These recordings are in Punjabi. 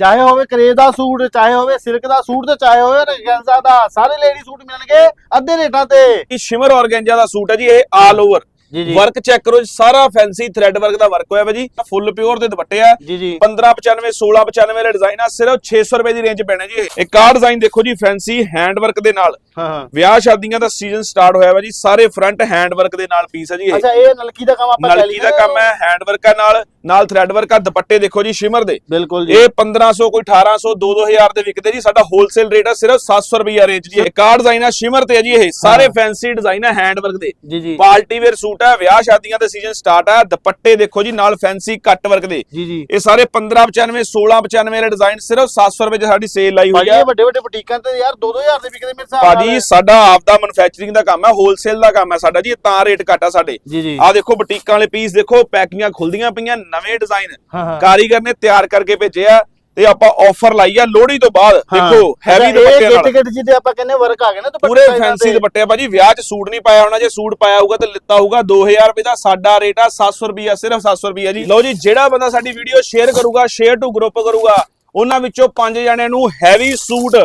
ਚਾਹੇ ਹੋਵੇ ਕਰੇਜ ਦਾ ਸੂਟ, ਚਾਹੇ ਹੋਵੇ ਸਿਲਕ ਦਾ ਸੂਟ ਤੇ ਚਾਹੇ ਹੋਵੇ ਰਗੈਂਜ਼ਾ ਦਾ, ਸਾਰੇ ਲੇਡੀ ਸੂਟ ਮਿਲਣਗੇ ਅੱਧੇ ਰੇਟਾਂ ਤੇ। ਇਹ ਸ਼ਿਮਰ ਆਰਗੈਂਜਾ ਦਾ ਸੂਟ ਹੈ ਜੀ, ਇਹ ਆਲ ਓਵਰ ਵਰਕ ਚੈੱਕ ਕਰੋ ਜੀ, ਸਾਰਾ ਫੈਂਸੀ ਥ੍ਰੈਡ ਵਰਕ ਦਾ ਵਰਕ ਹੋਇਆ ਵਾ ਜੀ। ਫੁੱਲ ਪਿਓਰ ਦੇ ਦੁਪੱਟੇ ਆ। ਜੀ ਜੀ। 1595 1695 ਵਾਲਾ ਡਿਜ਼ਾਈਨ ਆ ਸਿਰਫ 600 ਰੁਪਏ ਦੀ ਰੇਂਜ ਪੈਣਾ ਜੀ ਇਹ। ਇੱਕ ਆ ਡਿਜ਼ਾਈਨ ਦੇਖੋ ਜੀ ਫੈਂਸੀ ਹੈਂਡ ਵਰਕ ਦੇ ਨਾਲ। ਹਾਂ ਹਾਂ। ਵਿਆਹ ਸ਼ਾਦੀਆਂ ਦਾ ਸੀਜ਼ਨ ਸਟਾਰਟ ਹੋਇਆ ਵਾ ਜੀ ਸਾਰੇ ਫਰੰਟ ਹੈਂਡ ਵਰਕ ਦੇ ਨਾਲ ਪੀਸ ਹੈ ਜੀ ਇਹ। ਅੱਛਾ ਇਹ ਨਲਕੀ ਦਾ ਕੰਮ ਆਪਾਂ ਨਲਕੀ ਦਾ ਕੰਮ ਹੈ ਹੈਂਡ ਵਰਕ ਆ ਨਾਲ ਨਾਲ ਥ੍ਰੈਡ ਵਰਕ ਆ ਦੁਪੱਟੇ ਦੇਖੋ ਜੀ ਸ਼ਿਮਰ ਦੇ। ਬਿਲਕੁਲ ਜੀ। ਇਹ 1500 ਕੋਈ 1800 2-2000 ਦੇ ਵਿਕਦੇ ਜੀ ਸਾਡਾ ਹੋਲਸੇਲ ਰੇਟ ਆ ਸਿਰਫ 700 ਰੁਪਏ ਰੇਂਜ ਜੀ ਇੱਕ ਆ ਡਿਜ਼ਾਈਨ ਆ ਸ਼ਿਮਰ ਤੇ ਆ ਜੀ ਇਹ। ਸਾਰੇ ਫੈਂਸੀ ਡਿਜ਼ਾਈਨ ਆ ਹੈਂਡ ਵਰਕ ਦੇ। ਜੀ ਜੀ। ਪਾਰਟੀ ਵੇਅਰ ਸੂਟ ਆ ਵਿਆਹ ਸ਼ਾਦੀਆਂ ਦੇ ਸੀਜ਼ਨ ਸਟਾਰਟ ਆ। ਦੁਪੱਟੇ ਦੇਖੋ ਜੀ ਨਾਲ ਫੈਂਸੀ ਕੱਟ ਵਰਕ ਦੇ। ਜੀ ਜੀ। ਇਹ ਸਾਰੇ 1595 1695 ਵਾਲੇ ਡਿਜ਼ਾਈਨ ਸਿਰਫ 700 ਰੁਪਏ 'ਚ ਸਾਡੀ ਸੇਲ ਲਾਈ ਹੋਈ ਇਹ ਵੱਡੇ ਵੱਡੇ ਬੁਟੀਕਾਂ ਤੇ ਯਾਰ 2-2000 ਦੇ ਵਿਕਦੇ ਮੇਰੇ ਹਿਸਾਬ ਨਾਲ। ਭਾਜੀ ਸਾਡਾ ਆਪ ਦਾ ਮੈਨੂਫੈਕਚਰਿੰਗ ਦਾ ਕੰਮ ਹੈ ਹੋਲਸੇਲ ਦਾ ਕੰਮ ਹੈ ਸਾਡਾ ਜੀ ਤਾਂ ਰੇਟ ਘੱਟ ਆ ਸਾਡੇ। ਆ ਦੇਖੋ ਬੁਟੀਕਾਂ ਵਾਲੇ ਪੀਸ ਦੇਖੋ ਪੈਕਿੰਗਾਂ ਖੁੱਲਦੀਆਂ ਪਈਆਂ ਨਵੇਂ ਡਿਜ਼ਾਈਨ ਹਾਂ ਹਾਂ। ਕਾਰੀਗਰ ਨੇ ਤਿਆਰ ਕਰਕੇ ਭੇਜੇ ਆ। ਤੇ ਆਪਾਂ ਆਫਰ ਲਾਈ ਆ ਲੋਹੜੀ ਤੋਂ ਬਾਅਦ। ਦੇਖੋ ਹੈਵੀ ਦੁਪੱਟੇ ਗਿੱਟ ਨਾਲ। ਗਿੱਟ ਜਿਹਦੇ ਆਪਾਂ ਕਹਿੰਦੇ ਵਰਕ ਆ ਗਏ ਨਾ ਦੁਪੱਟੇ ਪੂਰੇ ਫੈਂਸੀ। ਦੁਪੱਟੇ ਆ ਭਾਜੀ ਵਿਆਹ 'ਚ ਸੂਟ ਨਹੀਂ ਪਾਇਆ ਹੋਣਾ ਜੇ ਸੂਟ ਪਾਇਆ ਹੋਊਗਾ ਤੇ ਲਿੱਤਾ ਹੋਊਗਾ 2000 ਰੁਪਏ ਦਾ ਸਾਡਾ ਰੇਟ ਆ 700 ਰੁਪਿਆ ਸਿਰਫ 700 ਰੁਪਿਆ ਜੀ। ਲਓ ਜੀ ਜਿਹੜਾ ਬੰਦਾ ਸਾਡੀ ਵੀਡੀਓ ਸ਼ੇਅਰ ਕਰੂਗਾ ਸ਼ੇਅਰ ਟੂ ਗਰੁੱਪ ਕਰੂਗਾ ਉਹਨਾਂ ਵਿੱਚੋਂ ਪੰਜ ਜਣਿਆਂ ਨੂੰ ਹੈਵੀ ਸੂਟ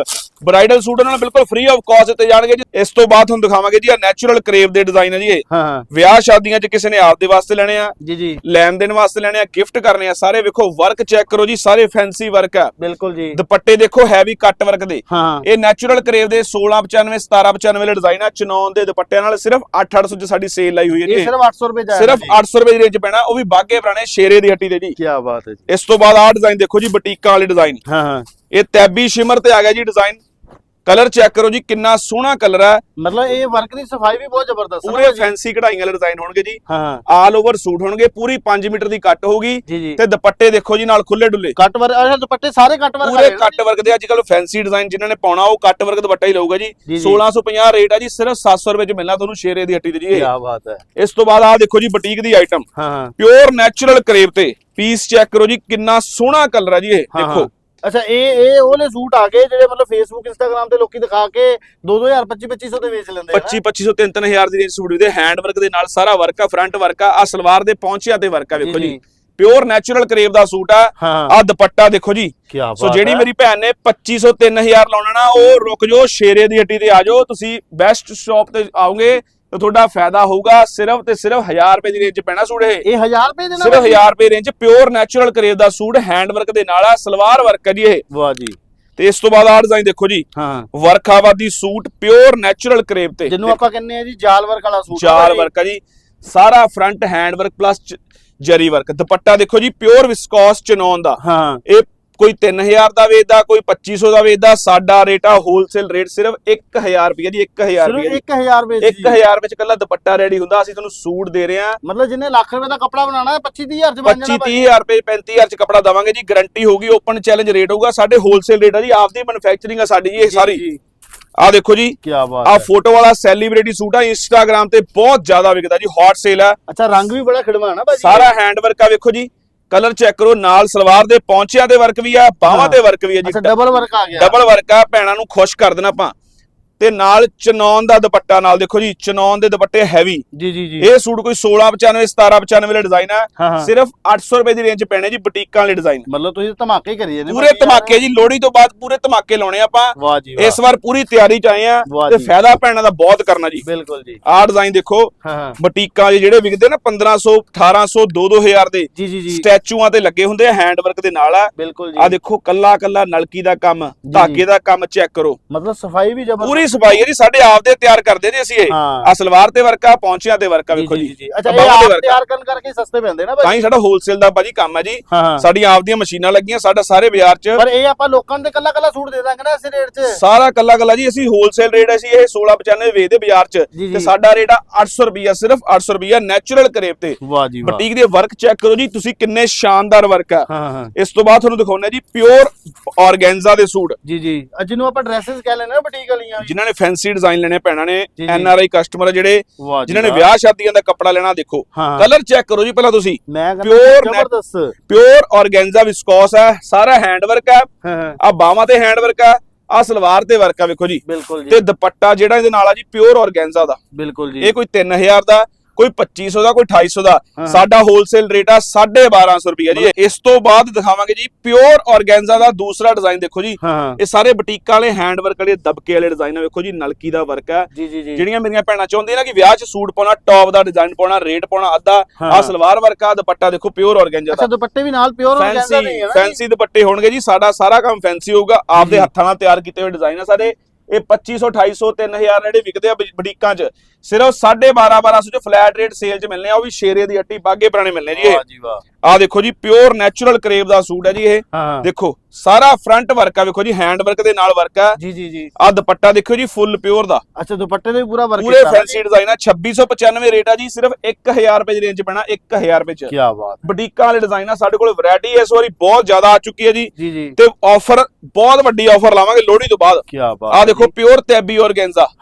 ਬ੍ਰਾਈਡਲ ਸੂਟ ਉਹਨਾਂ ਨੂੰ ਬਿਲਕੁਲ ਫ੍ਰੀ ਆਫ ਕਾਸਟ ਦਿੱਤੇ ਜਾਣਗੇ ਜੀ। ਇਸ ਤੋਂ ਬਾਅਦ ਤੁਹਾਨੂੰ ਦਿਖਾਵਾਂਗੇ ਜੀ ਆ ਨੈਚੁਰਲ ਕਰੇਵ ਦੇ ਡਿਜ਼ਾਈਨ ਹੈ ਜੀ ਇਹ। ਹਾਂ ਹਾਂ। ਵਿਆਹ ਸ਼ਾਦੀਆਂ 'ਚ ਕਿਸੇ ਨੇ ਆਪਦੇ ਵਾਸਤੇ ਲੈਣੇ ਆ ਜੀ ਜੀ। ਲੈਣ ਦੇਣ ਵਾਸਤੇ ਲੈਣੇ ਆ ਗਿਫਟ ਕਰਨੇ ਆ ਸਾਰੇ ਵੇਖੋ ਵਰਕ ਚੈੱਕ ਕਰੋ ਜੀ ਸਾਰੇ ਫੈਂਸੀ ਵਰਕ ਆ। ਬਿਲਕੁਲ ਜੀ। ਦੁਪੱਟੇ ਦੇਖੋ ਹੈਵੀ ਕੱਟ ਵਰਕ ਦੇ। ਹਾਂ। ਇਹ ਨੈਚੁਰਲ ਕਰੇਵ ਦੇ 1695 1795 ਵਾਲੇ ਡਿਜ਼ਾਈਨ ਆ ਚਨੌਨ ਦੇ ਦੁਪੱਟਿਆਂ ਨਾਲ ਸਿਰਫ 8-800 ਚ ਸਾਡੀ ਸੇਲ ਲਾਈ ਹੋਈ ਹੈ ਇਹ ਜੀ ਸਿਰਫ 800 ਰੁਪਏ ਜਾਏਗਾ ਸਿਰਫ 800 ਰੁਪਏ ਦੀ ਰੇਂਜ ਪੈਣਾ ਉਹ ਵੀ ਬਾਗੇ ਪੁਰਾਣੇ ਸ਼ੇਰੇ ਦੀ ਹੱਟੀ ਦੇ ਜੀ। ਕੀ ਬਾਤ ਹੈ ਜੀ। ਇਸ ਤੋਂ ਬਾਅਦ ਆਹ ਡਿਜ਼ਾਈਨ ਦੇਖੋ ਜੀ ਬੁਟੀਕਾਂ ਵਾਲੇ ਡਿਜ਼ਾਈਨ ਹਾਂ ਹਾਂ। ਇਹ ਤੈਬੀ ਸ਼ਿਮਰ ਤੇ ਆ ਗਿਆ ਜੀ ਡਿਜ਼ਾਈਨ ਕਲਰ ਚੈੱਕ ਕਰੋ ਜੀ ਕਿੰਨਾ ਸੋਹਣਾ ਕਲਰ ਹੈ। ਮਤਲਬ ਇਹ ਵਰਕ ਦੀ ਸਫ਼ਾਈ ਵੀ ਬਹੁਤ ਜ਼ਬਰਦਸਤ ਹੈ ਪੂਰੇ ਫੈਂਸੀ ਕਢਾਈਆਂ ਵਾਲੇ ਡਿਜ਼ਾਈਨ ਹੋਣਗੇ ਜੀ। ਹਾਂ ਹਾਂ। ਆਲ ਓਵਰ ਸੂਟ ਹੋਣਗੇ ਪੂਰੀ 5 ਮੀਟਰ ਦੀ ਕੱਟ ਜੀ ਤੇ ਦੁਪੱਟੇ ਦੇਖੋ ਜੀ ਨਾਲ ਖੁੱਲੇ ਡੁੱਲੇ। ਕੱਟ ਵਰਕ ਅੱਛਾ ਦੁਪੱਟੇ ਸਾਰੇ ਕੱਟ ਵਰਕ ਪੂਰੇ ਕੱਟ ਵਰਕ ਦੇ ਅੱਜ ਕੱਲ ਫੈਂਸੀ ਡਿਜ਼ਾਈਨ ਜਿਨ੍ਹਾਂ ਨੇ ਪਾਉਣਾ ਉਹ ਕੱਟ ਵਰਕ ਦੁਪੱਟਾ ਹੀ ਲਊਗਾ ਜੀ। ਜੀ, ਜੀ। 1650 ਰੇਟ ਆ ਜੀ ਸਿਰਫ 700 ਰੁਪਏ ਚ ਮਿਲਣਾ ਤੁਹਾਨੂੰ ਸ਼ੇਰੇ ਦੀ ਹੱਟੀ ਤੇ ਜੀ ਕੀ ਇਹ ਬਾਤ ਹੈ। ਇਸ ਤੋਂ ਬਾਅਦ ਆਹ ਦੇਖੋ ਜੀ ਬੁਟੀਕ ਦੀ ਆਈਟਮ ਹਾਂ ਹਾਂ। ਪਿਓਰ ਨੈਚੁਰਲ ਕਰੇਪ ਤੇ। ਪੀਸ ਚੈੱਕ ਕਰੋ ਜੀ ਕਿੰਨਾ ਸੋਹਣਾ ਕਲਰ ਆ ਜੀ ਇਹ ਹਾਂ, ਦੇਖੋ। ਅੱਛਾ ਇਹ ਇਹ ਉਹਲੇ ਸੂਟ ਆ ਗਏ ਜਿਹੜੇ ਮਤਲਬ ਫੇਸਬੁੱਕ ਇੰਸਟਾਗ੍ਰam ਤੇ ਲੋਕੀ ਦਿਖਾ ਕੇ 2000 25 2500 ਦੇ ਵੇਚ ਲੈਂਦੇ ਆ 25 2500 3000 ਦੀ ਰੇਂਜ ਸੂਟ ਦੇ। ਹੈਂਡ ਵਰਕ ਦੇ ਨਾਲ ਸਾਰਾ ਵਰਕ ਆ ਫਰੰਟ ਵਰਕ ਆ ਆ ਸਲਵਾਰ ਦੇ ਪੌਂਚਿਆਂ ਤੇ ਵਰਕ ਆ ਵੇਖੋ ਜੀ, ਜੀ ਜੀ। ਪਿਓਰ ਨੈਚੁਰਲ ਕਰੇਪ ਦਾ ਸੂਟ ਆ। ਆ ਦੁਪੱਟਾ ਦੇਖੋ ਜੀ। ਸੋ ਜਿਹੜੀ ਮੇਰੀ ਭੈਣ ਨੇ 2500 3000 ਲਾਉਣਾ ਨਾ ਉਹ ਰੁਕ ਜਾਓ ਸ਼ੇਰੇ ਦੀ ਹੱਟੀ ਤੇ ਆ ਜਾਓ। ਤੁਸੀਂ ਬੈਸਟ ਸ਼ਾਪ ਤੇ ਆਓਗੇ ਤਾਂ ਤੁਹਾਡਾ ਫਾਇਦਾ ਹੋਊਗਾ ਸਿਰਫ ਤੇ ਸਿਰਫ 1000 ਰੁਪਏ ਦੀ ਰੇਂਜ 'ਚ ਪੈਣਾ ਸੂਟ ਇਹ। ਇਹ 1000 ਰੁਪਏ ਦੇ ਨਾਲ ਸਿਰਫ 1000 ਰੁਪਏ ਰੇਂਜ ਪਿਓਰ ਨੈਚੁਰਲ ਕਰੇਪ ਦਾ ਸੂਟ ਹੈਂਡ ਵਰਕ ਦੇ ਨਾਲ ਆ ਸਲਵਾਰ ਵਰਕ ਹੈ ਜੀ ਇਹ। ਵਾਹ ਜੀ। ਤੇ ਇਸ ਤੋਂ ਬਾਅਦ ਆ ਡਿਜ਼ਾਈਨ ਦੇਖੋ ਜੀ। ਹਾਂ। ਵਰਖਾਵਾਦੀ ਸੂਟ ਪਿਓਰ ਨੈਚੁਰਲ ਕਰੇਪ ਤੇ। ਜਿਹਨੂੰ ਆਪਾਂ ਕਹਿੰਦੇ ਆ ਜੀ ਜਾਲ ਵਰਕ ਵਾਲਾ ਸੂਟ ਚਾਰ ਵਰਕ ਆ ਜੀ। ਸਾਰਾ front hand work plus zari work dupatta ਦੇਖੋ ਜੀ ਪਿਓਰ ਵਿਸਕੋਸ ਚਨੌਨ ਦਾ। ਹਾਂ। ਇਹ ਕੋਈ 3000 ਦਾ ਵੇਚਦਾ ਕੋਈ 2500 ਦਾ ਵੇਚਦਾ ਸਾਡਾ ਰੇਟ ਆ ਹੋਲਸੇਲ ਰੇਟ ਸਿਰਫ 1000 ਰੁਪਏ ਜੀ 1000 ਸਿਰਫ ਰੁਪਏ ਜੀ। 1000 ਰੁਪਏ ਦੀ 1000 ਵਿੱਚ ਕੱਲਾ ਦੁਪੱਟਾ ਰੈਡੀ ਹੁੰਦਾ ਅਸੀਂ ਤੁਹਾਨੂੰ ਸੂਟ ਦੇ ਰਹੇ ਹਾਂ। ਮਤਲਬ ਜਿਹਨੇ ਲੱਖ ਰੁਪਏ ਦਾ ਕੱਪੜਾ ਬਣਾਉਣਾ ਹੈ 25 30000 ਚ ਬਣ 25 ਜਾਣਾ ਭਾਜੀ। 30000 ਰੁਪਏ 35000 ਚ ਕਪੜਾ ਦਵਾਂਗੇ ਜੀ ਗਾਰੰਟੀ ਹੋਊਗੀ ਓਪਨ ਚੈਲੰਜ ਰੇਟ ਹੋਊਗਾ ਸਾਡੇ ਹੋਲਸੇਲ ਰੇਟ ਆ ਜੀ ਆਪਦੀ ਮੈਨੂਫੈਕਚਰਿੰਗ ਆ ਸਾਡੀ ਜੀ ਇਹ ਸਾਰੀ। ਆ ਦੇਖੋ ਜੀ ਕੀ ਬਾਤ ਆ ਫੋਟੋ ਵਾਲਾ ਸੈਲੀਬ੍ਰਿਟੀ ਸੂਟ ਆ ਇੰਸਟਾਗ੍ਰam ਤੇ ਬਹੁਤ ਜ਼ਿਆਦਾ ਵਿਕਦਾ ਜੀ ਹੌਟ ਸੇਲ ਆ। ਅੱਛਾ ਰੰਗ ਵੀ ਬੜਾ ਖਿੜਵਾਣਾ ਭਾਜੀ। ਸਾਰਾ ਹੈਂਡ ਵਰਕ ਆ ਵੇਖੋ ਜੀ ਕਲਰ ਚੈੱਕ ਕਰੋ ਨਾਲ ਸਲਵਾਰ ਦੇ ਪੌਂਚਿਆਂ ਤੇ ਵਰਕ ਵੀ ਆ ਬਾਹਾਂ। ਤੇ ਵਰਕ ਵੀ ਆ ਜੀ। ਅੱਛਾ ਡਬਲ ਵਰਕ ਆ ਗਿਆ। ਡਬਲ ਵਰਕ ਆ ਭੈਣਾਂ ਨੂੰ ਖੁਸ਼ ਕਰ ਦੇਣਾ ਆਪਾਂ। ਤੇ ਨਾਲ ਚਨੌਨ ਦਾ ਦੁਪੱਟਾ ਨਾਲ ਦੇਖੋ ਜੀ ਚਨੌਨ ਦੇ ਦੁਪੱਟੇ ਹੈਵੀ ਜੀ ਜੀ ਜੀ। ਇਹ ਸੂਟ ਕੋਈ 1695 1795 ਵਾਲੇ ਡਿਜ਼ਾਈਨ ਆ। ਹਾਂ ਸਿਰਫ 800 ਰੁਪਏ ਦੀ ਰੇਂਜ ਪੈਣੇ ਜੀ ਬੁਟੀਕਾਂ ਵਾਲੇ ਡਿਜ਼ਾਈਨ ਮਤਲਬ ਤੁਸੀਂ ਧਮਾਕੇ ਹੀ ਕਰੀ ਜਾਂਦੇ ਪੂਰੇ ਧਮਾਕੇ ਜੀ ਲੋਹੜੀ ਤੋਂ ਬਾਅਦ ਪੂਰੇ ਧਮਾਕੇ ਲਾਉਣੇ ਆਪਾਂ। ਇਸ ਵਾਰ ਪੂਰੀ ਤਿਆਰੀ 'ਚ ਆਏ ਆ ਤੇ। ਫਾਇਦਾ ਭੈਣਾਂ ਦਾ ਬਹੁਤ ਕਰਨਾ ਜੀ। ਬਿਲਕੁਲ ਜੀ। ਆਹ ਡਿਜ਼ਾਈਨ ਦੇਖੋ ਬੁਟੀਕਾਂ 'ਚ ਜਿਹੜੇ ਵਿਕਦੇ ਨਾ 1500 1800 2-2000 ਦੇ ਸਟੈਚੂਆਂ ਤੇ ਲੱਗੇ ਹੁੰਦੇ ਆ ਹੈਂਡ ਵਰਕ ਦੇ ਨਾਲ ਆ। ਬਿਲਕੁਲ ਆ ਜੀ ਦੇਖੋ ਕੱਲਾ ਕੱਲਾ ਨਲਕੀ ਦਾ ਕੰਮ ਧਾਗੇ ਦਾ ਕੰਮ ਚੈੱਕ ਕਰੋ। ਮਤਲਬ ਸਫ਼ਾਈ ਵੀ ਜ਼ਬਰਦਸਤ ਪੂਰੀ ਸਫ਼ਾਈ ਹੈ ਜੀ ਸਾਡੇ ਆਪ ਦੇ ਤਿਆਰ ਕਰਦੇ ਜੀ ਅਸੀਂ ਇਹ। ਆ ਸਲਵਾਰ ਤੇ ਵਰਕਾ ਪੌਂਚਿਆਂ ਤੇ ਵਰਕਾ ਵੇਖੋ ਜੀ ਅੱਛਾ ਇਹ ਤੇ ਆਪ। ਤਿਆਰ ਕਰਨ ਕਰਕੇ ਸਸਤੇ ਪੈਂਦੇ ਨਾ ਤਾਂ ਭਾਜੀ ਹੀ ਸਾਡਾ ਹੋਲਸੇਲ ਦਾ ਭਾਜੀ ਕੰਮ ਹੈ ਜੀ। ਸਾਡੀਆਂ ਆਪਦੀਆਂ ਮਸ਼ੀਨਾਂ ਲੱਗੀਆਂ ਸਾਡਾ ਸਾਰੇ ਬਾਜ਼ਾਰ 'ਚ। ਪਰ ਇਹ ਆਪਾਂ ਲੋਕਾਂ ਤੇ ਕੱਲਾ ਕੱਲਾ ਸੂਟ ਦੇ ਦਾਂਗੇ ਨਾ ਇਸੇ ਰੇਟ 'ਚ। ਸਾਰਾ ਕੱਲਾ ਕੱਲਾ ਜੀ ਅਸੀਂ ਹੋਲਸੇਲ ਰੇਟ ਅਸੀਂ ਇਹ 1695 ਵੇਚਦੇ ਬਾਜ਼ਾਰ 'ਚ। ਤੇ ਸਾਡਾ ਰੇਟ ਆ 800 ਰੁਪਿਆ ਸਿਰਫ 800 ਰੁਪਿਆ ਨੈਚੁਰਲ ਕਰੇਪ ਤੇ। ਵਾਹ ਜੀ ਵਾਹ। ਬੁਟੀਕ ਦੇ ਵਰਕ ਚੈੱਕ ਕਰੋ ਜੀ ਤੁਸੀਂ ਕਿੰਨੇ ਸ਼ਾਨਦਾਰ ਵਰਕ ਆ। ਇਸ ਤੋਂ ਬਾਅਦ ਤੁਹਾਨੂੰ ਦਿਖਾਉਣਾ ਜੀ ਪਿਓਰ ਆਰਗੈਂਜ਼ਾ ਦੇ ਸੂਟ। ਜੀ ਜੀ। ਜਿਹਨੂੰ ਆਪਾਂ ਡਰੈਸਸ ਕਹਿ ਲੈਂਦੇ ਨਾ ਬੁਟੀਕ ਵਾਲੀਆਂ ਵੀ। ਜਿਨ੍ਹਾਂ ਨੇ ਫੈਂਸੀ ਡਿਜ਼ਾਈਨ ਲੈਣੇ ਪੈਣਾ ਨੇ ਜੀ, ਜੀ। ਐਨ ਆਰ ਆਈ ਕਸਟਮਰ ਜਿਹੜੇ ਵਾਹ ਜੀ ਜਿਨ੍ਹਾਂ ਨੇ ਵਾਹ। ਵਿਆਹ ਸ਼ਾਦੀਆਂ ਦਾ ਕੱਪੜਾ ਲੈਣਾ ਦੇਖੋ। ਹਾਂ। ਕਲਰ ਚੈੱਕ ਕਰੋ ਜੀ ਪਹਿਲਾਂ ਤੁਸੀਂ। ਮੈਂ Pure ਕਹਿੰਦਾ net- ਜ਼ਬਰਦਸਤ। ਪਿਓਰ ਆਰਗੈਂਜ਼ਾ ਵਿਸਕੋਸ ਹੈ ਸਾਰਾ ਹੈਂਡ ਵਰਕ ਹੈ ਹਾਂ। ਹਾਂ ਆ ਬਾਹਾਂ ਤੇ ਹੈਂਡ ਵਰਕ ਆ ਆ ਸਲਵਾਰ ਤੇ ਵਰਕ ਆ ਵੇਖੋ ਜੀ। ਬਿਲਕੁਲ ਜੀ। ਤੇ ਦੁਪੱਟਾ ਜਿਹੜਾ ਇਹਦੇ ਨਾਲ ਆ ਜੀ ਪਿਓਰ ਆਰਗੈਂਜ਼ਾ ਦਾ। ਬਿਲਕੁਲ ਜੀ। ਇਹ ਕੋਈ 3000 ਦਾ ਕੋਈ 2500 ਦਾ ਕੋਈ 2800 ਦਾ। ਸਾਡਾ ਹੋਲਸੇਲ ਰੇਟ ਆ 1250 ਰੁਪਏ ਜੀ। ਇਸ ਤੋਂ ਬਾਅਦ ਦਿਖਾਵਾਂਗੇ ਜੀ ਪਿਓਰ ਆਰਗੈਂਜ਼ਾ ਦਾ ਦੂਸਰਾ ਡਿਜ਼ਾਈਨ ਦੇਖੋ ਜੀ। ਇਹ ਸਾਰੇ ਬੁਟੀਕਾਂ ਵਾਲੇ ਹੈਂਡ ਵਰਕ ਵਾਲੇ ਦਬਕੇ ਵਾਲੇ ਡਿਜ਼ਾਈਨ ਆ ਵੇਖੋ ਜੀ ਨਲਕੀ ਦਾ ਵਰਕ ਆ। ਜਿਹੜੀਆਂ ਮੇਰੀਆਂ ਭੈਣਾਂ ਚਾਹੁੰਦੀਆਂ ਨਾ ਕਿ ਵਿਆਹ 'ਚ ਸੂਟ ਪਾਉਣਾ ਟੌਪ ਦਾ ਡਿਜ਼ਾਈਨ ਪਾਉਣਾ ਰੇਟ ਪਾਉਣਾ ਅੱਧਾ। ਆ ਸਲਵਾਰ ਵਰਕ ਆ ਦੁਪੱਟਾ ਦੇਖੋ ਪਿਓਰ ਆਰਗੈਂਜਾ ਅੱਛਾ ਦਾ ਦੁਪੱਟੇ ਵੀ ਨਾਲ ਪਿਓਰ ਆਰਗੈਂਜ਼ਾ ਦੇ ਫੈਂਸੀ ਦੁਪੱਟੇ ਹੋਣਗੇ ਜੀ ਸਾਡਾ ਸਾਰਾ ਕੰਮ ਫੈਂਸੀ ਹੋਊਗਾ। ਆਪਦੇ। ਹੱਥਾਂ ਨਾਲ ਤਿਆਰ ਕੀਤੇ ਹੋਏ ਡਿਜ਼ਾਈਨ ਆ ਸਾਡੇ ਇਹ 2500 2800 3000 ਜਿਹੜੇ ਵਿਕਦੇ ਆ ਬੁ- ਬੁਟੀਕਾਂ 'ਚ। ਸਿਰਫ 12.5 1200 'ਚ ਫਲੈਟ ਰੇਟ ਸੇਲ 'ਚ ਮਿਲਨੇ ਆ, ਉਹ ਵੀ ਸ਼ੇਰੇ ਦੀ ਹੱਟੀ ਬਾਗੇ ਪੁਰਾਣੇ ਮਿਲਨੇ ਜੀ ਇਹ। ਵਾਹ ਜੀ ਵਾਹ। ਆ ਦੇਖੋ ਜੀ ਪਿਓਰ ਨੈਚੁਰਲ ਕਰੇਵ ਦਾ ਸੂਟ ਹੈ ਜੀ ਇਹ। ਹਾਂ ਦੇਖੋ ਸਾਰਾ ਫਰੰਟ ਵਰਕ ਆ ਵੇਖੋ ਜੀ ਹੈਂਡ ਵਰਕ ਦੇ ਨਾਲ ਵਰਕ ਆ। ਜੀ ਜੀ ਜੀ। ਆ ਦੁਪੱਟਾ ਦੇਖੋ ਜੀ ਫੁੱਲ ਪਿਓਰ ਦਾ। ਅੱਛਾ ਦੁਪੱਟੇ ਦੇ ਵੀ ਪੂਰਾ ਵਰਕ ਪੂਰੇ ਫੈਂਸੀ ਡਿਜ਼ਾਈਨ ਆ 2695 ਰੇਟ ਆ ਜੀ ਸਿਰਫ 1000 ਰੁਪਏ ਦੀ ਰੇਂਜ ਪੈਣਾ 1000 ਰੁਪਏ 'ਚ। ਕੀ ਬਾਤ ਬੁਟੀਕਾਂ ਵਾਲੇ ਡਿਜ਼ਾਈਨ ਆ ਸਾਡੇ ਕੋਲ ਵੈਰਾਈਟੀ ਇਸ ਵਾਰੀ ਬਹੁਤ ਜ਼ਿਆਦਾ ਆ ਚੁੱਕੀ ਹੈ ਜੀ। ਤੇ ਆਫਰ ਬਹੁਤ ਵੱਡੀ ਆਫਰ ਲਾਵਾਂਗੇ ਲੋਹੜੀ ਤੋਂ ਬਾਅਦ। ਕੀ ਬਾਤ ਆ ਦੇਖੋ ਪਿਓਰ ਤੈਬੀ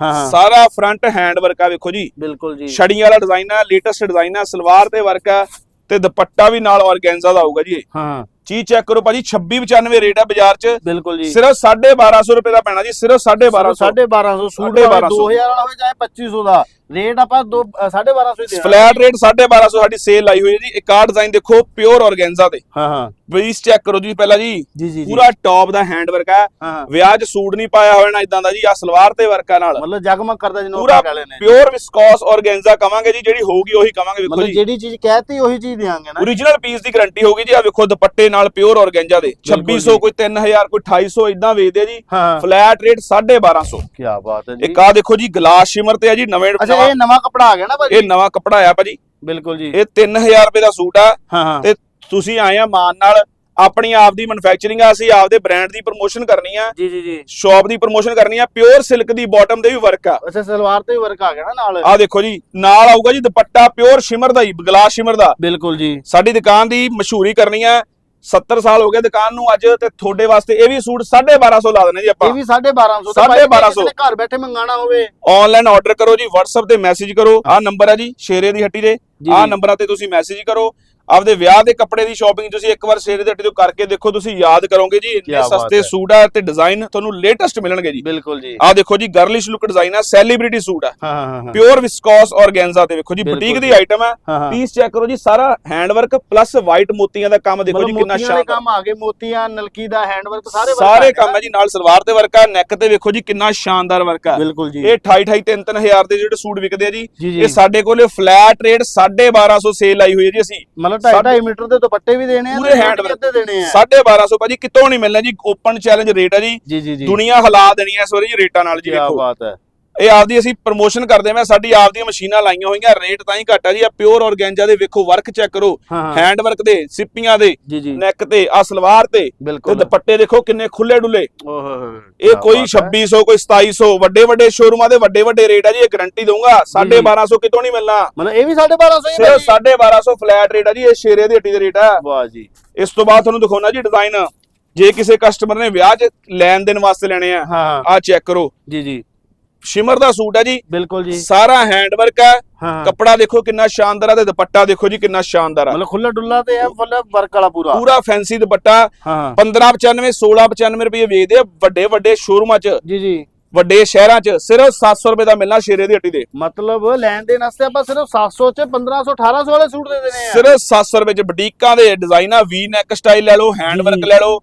ਹਾਂ। ਸਾਰਾ ਫਰੰਟ ਹੈਂਡ ਵਰਕ ਆ ਵੇਖੋ ਜੀ। ਬਿਲਕੁਲ ਜੀ। ਛੜੀਆਂ ਵਾਲਾ ਡਿਜ਼ਾਈਨ ਆ ਲੇਟੈਸਟ ਡਿਜ਼ਾਈਨ ਆ ਸਲਵਾਰ ਤੇ ਵਰਕ ਆ। ਤੇ ਦੁਪੱਟਾ ਵੀ ਨਾਲ ਆਰਗੈਂਜ਼ਾ ਦਾ ਆਊਗਾ ਜੀ ਹਾਂ। ਚੀਜ਼ ਚੈੱਕ ਕਰੋ ਭਾਜੀ 2695 ਰੇਟ ਆ ਬਾਜ਼ਾਰ 'ਚ। ਬਿਲਕੁਲ ਜੀ। ਸਿਰਫ 1250 ਰੁਪਏ ਦਾ ਪੈਣਾ ਜੀ ਸਿਰਫ 1250 1250 ਸੂਟ ਸਾਢੇ ਭਾਵੇਂ ਬਾਰਾਂ ਸੌ। 2000 ਵਾਲਾ ਹੋਵੇ ਚਾਹੇ 2500 ਦਾ। ਰੇਟ ਆਪਾਂ 2 1250 ਹੀ ਦੇਣਾ। ਫਲੈਟ ਰੇਟ 1250 ਸਾਡੀ ਸੇਲ ਲਾਈ ਹੋਈ ਹੈ ਜੀ। ਇੱਕ ਆਹ ਡਿਜ਼ਾਈਨ ਦੇਖੋ ਪਿਓਰ ਆਰਗੈਂਜ਼ਾ ਤੇ। ਹਾਂ ਹਾਂ। ਪਲੀਜ਼ ਚੈੱਕ ਕਰੋ ਜੀ ਪਹਿਲਾਂ ਜੀ। ਜੀ ਜੀ ਪੂਰਾ ਟੌਪ ਦਾ ਹੈਂਡ ਵਰਕ ਆ। ਹਾਂ ਵਿਆਹ 'ਚ ਸੂਟ ਨਹੀਂ ਪਾਇਆ ਹੋਇਆ ਨਾ ਇਦਾਂ ਦਾ ਜੀ ਆ ਸਲਵਾਰ ਤੇ ਵਰਕ ਆ ਨਾਲ। ਮਤਲਬ ਜਗਮਗ ਕਰਦਾ ਜਿਹਨੂੰ ਪੂਰਾ ਪਿਓਰ ਵਿਸਕੋਸ ਆਰਗੈਂਜ਼ਾ ਕਵਾਂਗੇ ਜੀ ਜਿਹੜੀ ਹੋਊਗੀ ਉਹੀ ਕਵਾਂਗੇ ਵੇਖੋ ਮਤਲਬ ਜੀ। ਜਿਹੜੀ ਚੀਜ਼ ਕਹਿਤੀ ਉਹੀ ਚੀਜ਼ ਦੇਾਂਗੇ ਨਾ। ਓਰੀਜਨਲ ਪੀਸ ਦੀ ਗਾਰੰਟੀ ਹੋਊਗੀ ਜੀ ਆ ਵੇਖੋ ਦੁਪੱਟੇ ਨਾਲ ਪਿਓਰ ਆਰਗੈਂਜਾ ਦੇ। ਬਿਲਕੁਲ 2600 ਜੀ। ਕੋਈ 3000 ਕੋਈ 2800 ਇਦਾਂ ਵੇਚਦੇ ਆ ਜੀ। ਫਲੈਟ ਰੇਟ 1250 ਕੀ ਬਾਤ ਹੈ ਜੀ। ਇੱਕ ਆ ਦੇਖੋ ਜੀ ਗਲਾਸ ਸ਼ਿਮਰ ਤੇ ਆ ਜੀ ਨਵੇਂ ਅੱਛਾ ਇਹ ਨਵਾਂ ਕਪੜਾ ਆ ਗਿਆ ਨਾ ਭਾਜੀ? ਇਹ ਨਵਾਂ ਕੱਪੜਾ ਆਇਆ ਭਾਜੀ। ਬਿਲਕੁਲ ਜੀ। ਇਹ 3000 ਰੁਪਏ ਦਾ ਸੂਟ ਆ। ਹਾਂ ਹਾਂ। ਤੇ ਤੁਸੀਂ ਆਏ ਆ ਮਾਨ ਨਾਲ। ਆਪਣੀ ਆਪ ਦੀ ਮੈਨੂਫੈਕਚਰਿੰਗ ਆ ਅਸੀਂ ਆਪਦੇ ਬ੍ਰਾਂਡ ਦੀ ਪ੍ਰੋਮੋਸ਼ਨ ਕਰਨੀ ਆ। ਜੀ ਜੀ ਜੀ। ਸ਼ਾਪ ਦੀ ਪ੍ਰੋਮੋਸ਼ਨ ਕਰਨੀ ਆ। ਪਿਓਰ ਸਿਲਕ ਦੀ ਬਾਟਮ ਦੇ ਵੀ ਵਰਕ ਆ। ਅੱਛਾ ਸਲਵਾਰ ਤੇ ਵਰਕ ਆ ਗਿਆ ਨਾ ਨਾਲ। ਆ ਦੇਖੋ ਜੀ ਨਾਲ ਆਊਗਾ ਜੀ ਦੁਪੱਟਾ ਪਿਓਰ ਸ਼ਿਮਰ ਦਾ ਹੀ ਗਲਾਸ ਸ਼ਿਮਰ ਦਾ। ਬਿਲਕੁਲ ਜੀ। ਸਾਡੀ ਦੁਕਾਨ ਦੀ ਮਸ਼ਹੂਰੀ ਕਰਨੀ ਆ। 70 ਸਾਲ ਹੋ ਗਏ ਦੁਕਾਨ ਨੂੰ ਅੱਜ ਤੇ ਤੁਹਾਡੇ ਵਾਸਤੇ ਇਹ ਵੀ ਸੂਟ 1250 ਲਾ ਦਿੰਦੇ ਜੀ ਆਪਾਂ। ਇਹ ਵੀ 1250 ਸਾਢੇ ਬਾਰਾਂ ਸੌ। ਘਰ ਬੈਠੇ ਮੰਗਾਣਾ ਹੋਵੇ। ਆਨਲਾਈਨ ਆਰਡਰ ਕਰੋ ਜੀ WhatsApp ਤੇ ਮੈਸੇਜ ਕਰੋ। ਆਹ ਨੰਬਰ ਹੈ ਜੀ ਸ਼ੇਰੇ ਦੀ ਹੱਟੀ ਦੇ। ਆਹ। ਨੰਬਰਾਂ ਤੇ ਤੁਸੀਂ ਮੈਸੇਜ ਕਰੋ। ਆਪਦੇ ਵਿਆਹ ਦੇ ਕੱਪੜੇ ਦੀ ਸ਼ਾਪਿੰਗ ਤੁਸੀਂ ਇੱਕ ਵਾਰ ਸ਼ੇਰੇ ਦੀ ਤੋਂ ਕਰਕੇ ਦੇਖੋ ਤੁਸੀਂ ਯਾਦ ਕਰੋਗੇ ਜੀ ਇੰਨੇ ਬਾਤ ਸਸਤੇ ਹੈ। ਸੂਟ ਆ ਤੇ ਡਿਜ਼ਾਈਨ ਤੁਹਾਨੂੰ ਲੇਟੈਸਟ ਮਿਲਣਗੇ ਜੀ। ਬਿਲਕੁਲ ਜੀ। ਆਹ ਦੇਖੋ ਜੀ ਗਰਲਿਸ਼ ਲੁੱਕ ਡਿਜ਼ਾਈਨ ਆ ਸੈਲੀਬ੍ਰਿਟੀ ਸੂਟ ਆ। ਹਾਂ ਹਾਂ ਹਾਂ ਪਿਓਰ ਵਿਸਕੋਸ ਆਰਗੈਂਜ਼ਾ ਤੇ ਵੇਖੋ ਜੀ ਬਿਲਕੁਲ ਬੁਟੀਕ ਦੀ ਜੀ। ਆਈਟਮ ਆ। ਹਾਂ ਹਾਂ। ਪੀਸ ਚੈੱਕ ਕਰੋ ਜੀ ਸਾਰਾ ਹੈਂਡਵਰਕ ਪਲੱਸ ਵਾਈਟ ਮੋਤੀਆਂ ਦਾ ਕੰਮ ਦੇਖੋ ਜੀ ਕਿੰਨਾ ਸ਼ਾਨਦਾਰ ਕੰਮ ਆ ਗਏ ਮੋਤੀਆਂ ਨਲਕੀ ਦਾ ਹੈਂਡ ਵਰਕ ਸਾਰੇ work ਸਾਰੇ ਗਏ ਕੰਮ। ਹੈ ਜੀ ਨਾਲ ਸਲਵਾਰ ਤੇ ਵਰਕ ਆ ਨੈਕ ਤੇ ਵੇਖੋ ਜੀ ਕਿੰਨਾ ਸ਼ਾਨਦਾਰ ਵਰਕ ਆ। ਬਿਲਕੁਲ ਜੀ। ਇਹ 28 28 3 3000 ਦੇ ਜਿਹੜੇ ਸੂਟ ਵਿਕਦੇ ਆ ਜੀ ਜੀ ਜੀ। ਇਹ ਸਾਡੇ ਕੋਲੇ ਫਲੈਟ ਰੇਟ 1250 ਸੇਲ ਆਈ ਹੋਈ ਹੈ ਜੀ ਅਸੀਂ। ਮਤਲਬ 2.5 ਮੀਟਰ ਦੇ ਦੁਪੱਟੇ ਵੀ ਦੇਣੇ ਆ ਪੂਰੇ ਵੀ ਅੱਧੇ ਦੇਣੇ ਆ। 1250 ਭਾਜੀ ਕਿਤੋਂ ਨਹੀਂ ਮਿਲਣਾ ਜੀ ਓਪਨ ਚੈਲੰਜ ਰੇਟ ਆ ਜੀ। ਜੀ ਜੀ ਜੀ। ਦੁਨੀਆ ਹਿਲਾ ਦੇਣੀ ਐ ਇਸ ਵਾਰੀ ਜੀ ਰੇਟਾਂ ਨਾਲ ਜੀ ਕੀ ਵੇਖੋ। ਬਾਤ ਹੈ। ਇਹ ਆਪਦੀ ਅਸੀਂ ਪ੍ਰਮੋਸ਼ਨ ਕਰਦੇ ਮੈਂ ਸਾਡੀ ਆਪਦੀਆਂ ਮਸ਼ੀਨਾਂ ਲਾਈਆਂ ਹੋਈਆਂ ਰੇਟ ਤਾਂ ਹੀ ਘੱਟ ਆ ਜੀ। ਆ ਪਿਓਰ ਆਰਗੈਂਜਾ ਦੇ ਵੇਖੋ ਵਰਕ ਚੈੱਕ ਕਰੋ। ਹੈਂਡ ਵਰਕ ਦੇ ਸਿੱਪੀਆਂ ਦੇ ਨੈਕ ਤੇ ਆ ਸਲਵਾਰ ਤੇ ਤੇ ਦੁਪੱਟੇ ਦੇਖੋ ਕਿੰਨੇ ਖੁੱਲੇ ਡੁੱਲੇ। ਇਹ ਕੋਈ 2600 ਕੋਈ 2700 ਵੱਡੇ ਵੱਡੇ ਸ਼ੋਰੂਮਾਂ ਦੇ ਵੱਡੇ ਵੱਡੇ ਰੇਟ ਆ ਜੀ ਇਹ ਗਾਰੰਟੀ ਦਊਂਗਾ। 1250 ਕਿਤੋਂ ਨਹੀਂ ਮਿਲਣਾ। ਮਤਲਬ ਇਹ ਵੀ 1250 ਹੀ ਸਿਰਫ 1250 ਫਲੈਟ ਰੇਟ ਆ ਜੀ ਇਹ ਸ਼ੇਰੇ ਦੀ ਹੱਟੀ ਦੇ ਰੇਟ ਆ। ਵਾਹ ਜੀ। ਇਸ ਤੋਂ ਬਾਅਦ ਤੁਹਾਨੂੰ ਦਿਖਾਉਣਾ ਜੀ ਡਿਜ਼ਾਈਨ ਜੇ ਕਿਸੇ ਕਸਟਮਰ ਨੇ ਵਿਆਹ 'ਚ ਲੈਣ ਦੇਣ ਵਾਸਤੇ ਲੈਣੇ ਆ ਆ ਚੈੱਕ ਕਰੋ। ਜੀ ਜੀ। ਸ਼ਿਮਰ ਦਾ ਸੂਟ ਹੈ ਜੀ। ਬਿਲਕੁਲ ਜੀ। ਸਾਰਾ ਹੈਂਡ ਵਰਕ ਹੈ। ਕੱਪੜਾ ਦੇਖੋ ਕਿੰਨਾ ਸ਼ਾਨਦਾਰ ਹੈ ਤੇ ਦੁਪੱਟਾ ਦੇਖੋ ਜੀ ਕਿੰਨਾ ਸ਼ਾਨਦਾਰ ਹੈ। ਮਤਲਬ ਖੁੱਲਾ ਡੁੱਲਾ ਤੇ ਹੈ ਫੁੱਲ ਵਰਕ ਵਾਲਾ ਪੂਰਾ। ਪੂਰਾ ਫੈਂਸੀ ਦੁਪੱਟਾ। ਹਾਂ। ਹਾਂ 1595 1695 ਰੁਪਏ ਵੇਚਦੇ ਆ ਵੱਡੇ ਵੱਡੇ ਸ਼ੋਰੂਮਾਂ 'ਚ। ਜੀ ਜੀ। ਵੱਡੇ ਸ਼ਹਿਰਾਂ 'ਚ। ਸਿਰਫ 700 ਰੁਪਏ ਦਾ ਮਿਲਣਾ ਸ਼ੇਰੇ ਦੀ ਹੱਟੀ ਦੇ ਮਤਲਬ ਲੈਣ ਦੇਣ ਵਾਸਤੇ ਆਪਾਂ ਸਿਰਫ 700 ਚ 1500 1800 ਵਾਲੇ ਸੂਟ ਦੇ ਦੇਣੇ ਆ। ਸਿਰਫ 700 ਰੁਪਏ 'ਚ ਬੁਟੀਕਾਂ ਦੇ ਡਿਜ਼ਾਈਨ ਵੀ ਨੈਕ ਸਟਾਈਲ ਲੈ ਲਓ ਹੈਂਡ। ਵਰਕ ਲੈ ਲਓ।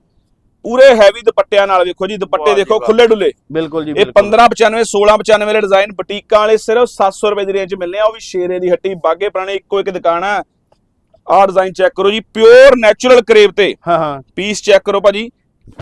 ਪੂਰੇ ਹੈਵੀ ਦੁਪੱਟਿਆਂ ਨਾਲ ਵੇਖੋ ਜੀ ਦੁਪੱਟੇ ਦੇਖੋ। ਖੁੱਲੇ ਡੁੱਲੇ। ਬਿਲਕੁਲ ਜੀ ਇਹ 1595 1695 ਵਾਲੇ ਡਿਜ਼ਾਈਨ ਬੁਟੀਕਾਂ ਵਾਲੇ ਸਿਰਫ 700 ਰੁਪਏ ਦੀ ਰੇਂਜ ਮਿਲਨੇ ਆ। ਉਹ ਵੀ ਸ਼ੇਰੇ ਦੀ ਹੱਟੀ ਬਾਗੇ ਪੁਰਾਣੇ ਇੱਕੋ ਇੱਕ ਦੁਕਾਨ ਆ। ਆਹ ਡਿਜ਼ਾਈਨ ਚੈੱਕ ਕਰੋ ਜੀ ਪਿਓਰ ਨੈਚੁਰਲ ਕਰੇਵ ਤੇ। ਹਾਂ ਹਾਂ। ਪੀਸ ਚੈੱਕ ਕਰੋ ਭਾਜੀ।